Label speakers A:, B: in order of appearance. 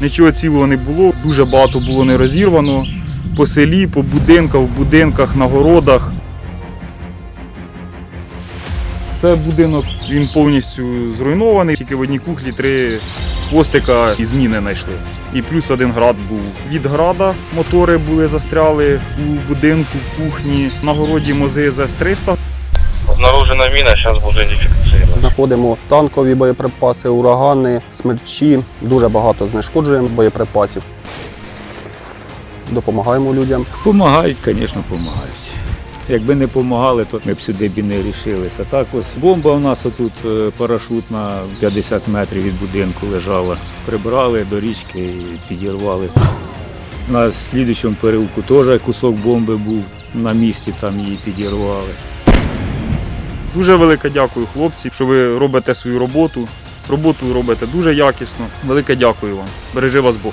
A: Нічого цілого не було, дуже багато було не розірвано. По селі, по будинках, в будинках, на городах. Це будинок, він повністю зруйнований. Тільки в одній кухлі три хвостика і зміни знайшли. І плюс один град був. Від града мотори були застряли у будинку, в кухні. На городі мози ЗС-300.
B: Обнаружена міна, зараз буде ідентифікаційна.
C: Знаходимо танкові боєприпаси, урагани, смерчі. Дуже багато знешкоджуємо боєприпасів. Допомагаємо людям.
D: Помагають, звісно, помагають. Якби не допомагали, то ми б сюди б не рішилися. Так ось бомба у нас отут е, парашутна 50 метрів від будинку лежала. Прибрали до річки і підірвали. На слідчому переулку теж кусок бомби був на місці, там її підірвали.
A: Дуже велике дякую, хлопці, що ви робите свою роботу. Роботу робите дуже якісно. Велике дякую вам. Бережи вас Бог.